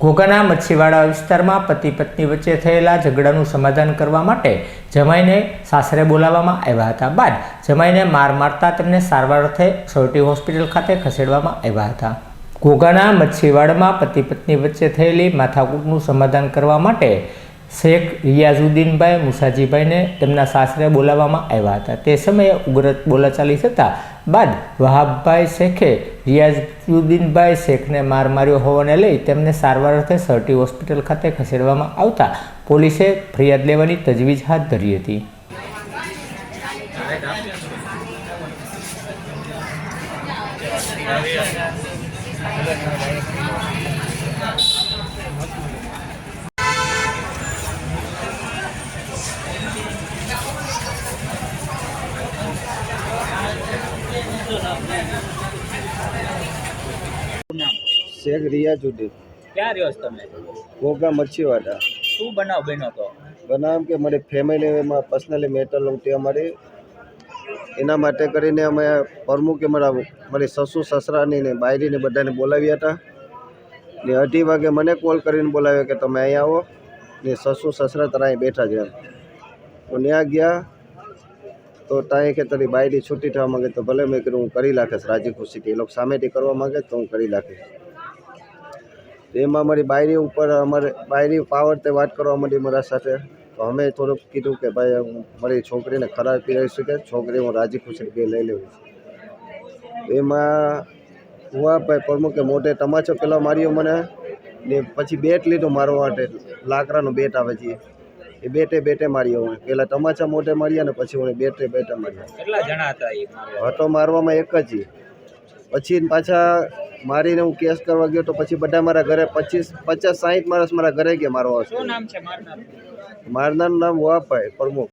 ઘોઘાના મચ્છીવાડા વિસ્તારમાં પતિ પત્ની વચ્ચે થયેલા ઝઘડાનું સમાધાન કરવા માટે જમાઈને સાસરે બોલાવવામાં આવ્યા હતા બાદ જમાઈને માર મારતા તેમને સારવાર અર્થે સોરટી હોસ્પિટલ ખાતે ખસેડવામાં આવ્યા હતા. ઘોઘાના મચ્છીવાડમાં પતિ પત્ની વચ્ચે થયેલી માથાકૂટનું સમાધાન કરવા માટે શેખ રિયાઝુદ્દીનભાઈ મુસાજીભાઈને તેમના સાસરે બોલાવવામાં આવ્યા હતા. તે સમયે ઉગ્ર બોલાચાલી થતાં બાદ વહાબભાઈ શેખે રિયાઝુદ્દીનભાઈ શેખને માર માર્યો હોવાને લઈ તેમને સારવાર અર્થે સરટી હોસ્પિટલ ખાતે ખસેડવામાં આવતા પોલીસે ફરિયાદ લેવાની તજવીજ હાથ ધરી હતી. શેખ રિયાજુદ્દીન ક્યાં રહ્યો છો તમે? ઘોઘા મચ્છીવાડા શું બનાવ બન્યો તો? બનાવ કે મારી ફેમિલીમાં પર્સનલી મેટર લઉં અમારી એના માટે કરીને અમે પ્રમુખે મારા મારી સસુ સસરાની ને બાયરીને બધાને બોલાવ્યા હતા. ને અઢી વાગે મને કોલ કરીને બોલાવ્યો કે તમે અહીં આવો. ને સસુ સસરા તારા અહીં બેઠા છે તો ત્યાં ગયા. તો ત્યાં કે તારી બાયડી છૂટી થવા માંગે તો ભલે મેં કીધું, હું કરી નાખીશ, રાજી ખુશીથી એ લોકો સામેથી કરવા માંગે તો હું કરી નાખીશ. એમાં મારી બાયરી ઉપર અમારે બાયરી પાવર તે વાત કરવા માંડી મારા સાથે. તો અમે થોડુંક કીધું કે ભાઈ, હું મારી છોકરીને ખરાબ કહી શકે, છોકરી હું રાજી ખુશી બે લઈ લેવું. એમાં હુઆ ભાઈ પ્રમુખે મોઢે તમાચો પેલા માર્યો મને ને પછી બેટ લીધું મારવા માટે, લાકડાનો બેટ આવે છે એ બેટે બેટે માર્યો હું પહેલાં તમાચા મોઢે માર્યા ને પછી હું બેટે બેટે માર્યા. કેટલા જણા હતા એ મારવામાં એક જ. પછી પાછા મારીને હું કેસ કરવા ગયો તો પછી બધા મારા ઘરે પચીસ પચાસ સાહીઠ માણસ મારા ઘરે ગયા મારવા શું નામ છે મારનાર મારનારનું નામ વાપાય પ્રમુખ.